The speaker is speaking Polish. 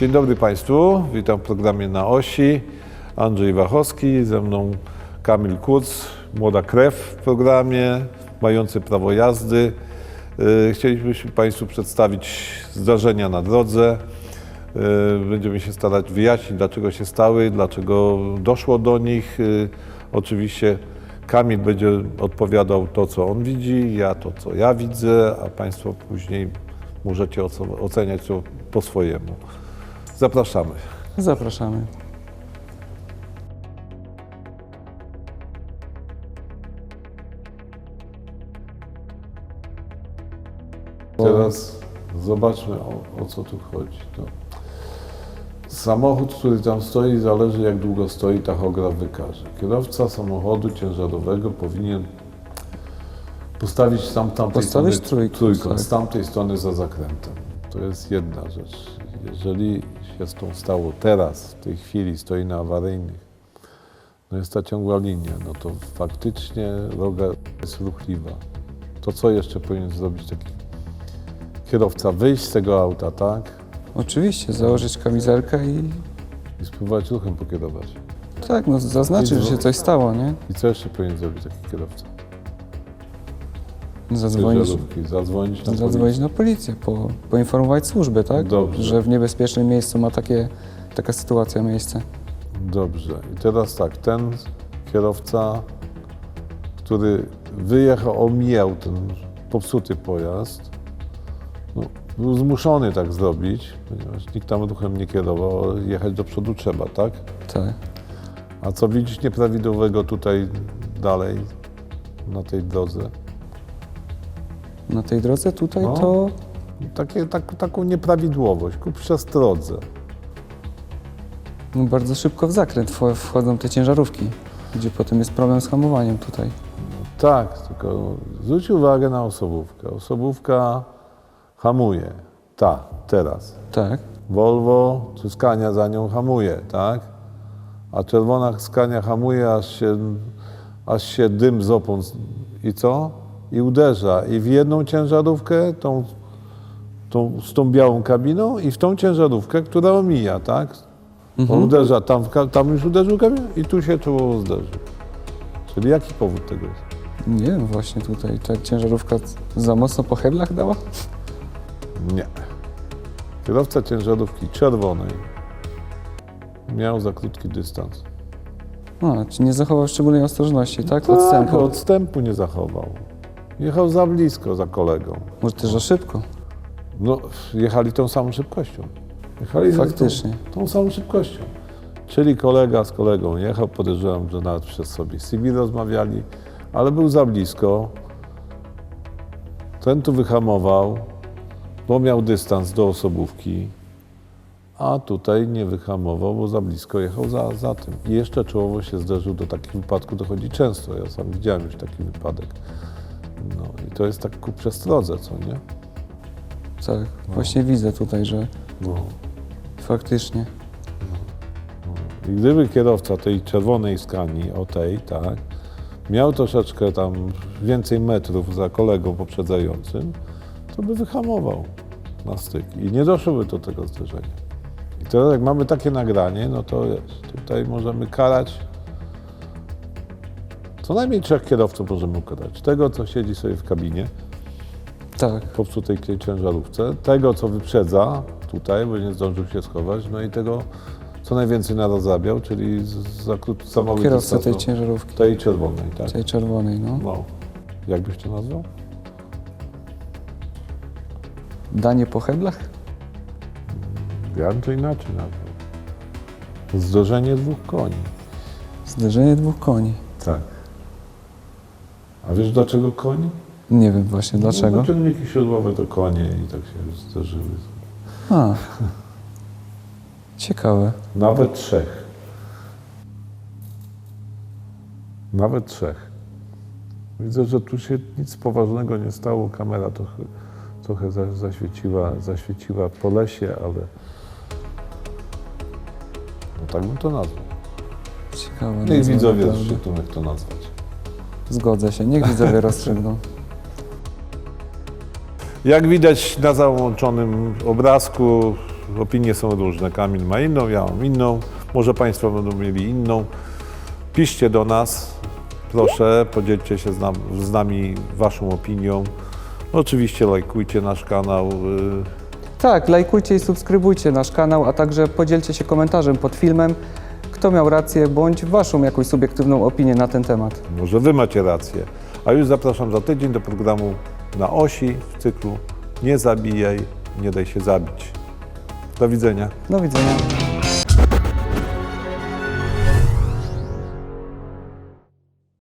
Dzień dobry Państwu, witam w programie Na Osi. Andrzej Wachowski, ze mną Kamil Kurz, młoda krew w programie, mający prawo jazdy. Yy, Chcielibyśmy Państwu przedstawić zdarzenia na drodze. Yy, Będziemy się starać wyjaśnić, dlaczego się stały, dlaczego doszło do nich. Yy, Oczywiście Kamil będzie odpowiadał to, co on widzi, ja to, co ja widzę, a Państwo później możecie oceniać to po swojemu. Zapraszamy. Zapraszamy. Teraz zobaczmy o, o co tu chodzi. No. Samochód, który tam stoi, zależy jak długo stoi, tachograf wykaże. Kierowca samochodu ciężarowego powinien postawić tam tamtej Postawić strony trójkąt, trójkąt tak. z tamtej strony za zakrętem. To jest jedna rzecz. Jeżeli się z tą stało teraz, w tej chwili stoi na awaryjnych, no jest ta ciągła linia, no to faktycznie droga jest ruchliwa. To co jeszcze powinien zrobić taki kierowca? Wyjść z tego auta, tak? Oczywiście, założyć kamizelkę i I spróbować ruchem pokierować. tak, no zaznaczyć, że się coś stało, nie? I co jeszcze powinien zrobić taki kierowca? Zadzwonić. Zadzwonić na zadzwonić na policję, po, poinformować służby, tak? Dobrze. Że w niebezpiecznym miejscu ma takie, taka sytuacja miejsce. Dobrze. I teraz tak, ten kierowca, który wyjechał, omijał ten popsuty pojazd, no, był zmuszony tak zrobić, ponieważ nikt tam ruchem nie kierował, jechać do przodu trzeba, tak? Tak. A co widzisz nieprawidłowego tutaj dalej, na tej drodze? Na tej drodze tutaj No. to Takie, tak, taką nieprawidłowość ku przestrodze. no, bardzo szybko w zakręt wcho- wchodzą te ciężarówki, gdzie potem jest problem z hamowaniem tutaj. Tak, tylko zwróć uwagę na osobówkę. Osobówka hamuje. Ta, teraz. Tak. Volvo czy Scania za nią hamuje, tak? A czerwona Scania hamuje, aż się, aż się dym z opon i co? I uderza. I w jedną ciężarówkę, tą, tą, z tą białą kabiną i w tą ciężarówkę, która omija, tak? On uderza, tam, tam już uderzył kamień i tu się czoło zderzył. Czyli jaki powód tego jest? Nie wiem, właśnie tutaj ta ciężarówka za mocno po heblach dała? Nie. Kierowca ciężarówki czerwonej miał za krótki dystans. A, czy nie zachował szczególnej ostrożności, tak? Tak, Odstępu. odstępu nie zachował. Jechał za blisko za kolegą. Może też za szybko. No, jechali tą samą szybkością. Jechali Faktycznie. Tą, tą samą szybkością. Czyli kolega z kolegą jechał, podejrzewam, że nawet przez sobie CV rozmawiali, ale był za blisko. Ten tu wyhamował, bo miał dystans do osobówki, a tutaj nie wyhamował, bo za blisko jechał za, za tym. I jeszcze czołowo się zderzył, do takich wypadków dochodzi często. Ja sam widziałem już taki wypadek. No i to jest tak ku przestrodze, co nie? Tak, właśnie widzę tutaj, że No. faktycznie. I gdyby kierowca tej czerwonej skani, o tej, tak, miał troszeczkę tam więcej metrów za kolegą poprzedzającym, to by wyhamował na styk i nie doszłoby do tego zderzenia. I teraz jak mamy takie nagranie, no to jest, tutaj możemy karać co najmniej trzech kierowców możemy ukarać. Tego, co siedzi sobie w kabinie, Tak, popsutej tej ciężarówce, tego, co wyprzedza tutaj, bo nie zdążył się schować, no i tego, co najwięcej narozabiał, czyli za krótki kierowca tej ciężarówki, tej czerwonej, tak? tej czerwonej, no. No. Jak byś to nazwał? Danie po heblach? Ja bym to inaczej nazwał. Zderzenie dwóch koni. Zderzenie dwóch koni. Tak. A wiesz dlaczego koni? Nie wiem właśnie dlaczego. No, ciągniki siodłowe to konie i tak się zderzyły. A. Ciekawe. Nawet trzech. Nawet trzech. Widzę, że tu się nic poważnego nie stało. Kamera trochę, trochę za- zaświeciła, zaświeciła po lesie, ale no tak bym to nazwał. Ciekawe. Niech nazwa, widzowie zresztą jak to nazwać. Zgodzę się, niech widzowie rozstrzygną. Jak widać na załączonym obrazku, Opinie są różne. Kamil ma inną, ja mam inną. Może Państwo będą mieli inną. Piszcie do nas. Proszę, podzielcie się z, nam, z nami Waszą opinią. Oczywiście lajkujcie nasz kanał. y, Tak, lajkujcie i subskrybujcie nasz kanał, a także podzielcie się komentarzem pod filmem, kto miał rację, bądź Waszą jakąś subiektywną opinię na ten temat. Może Wy macie rację. A już zapraszam za tydzień do programu na osi w cyklu Nie zabijaj, nie daj się zabić. Do widzenia. Do widzenia.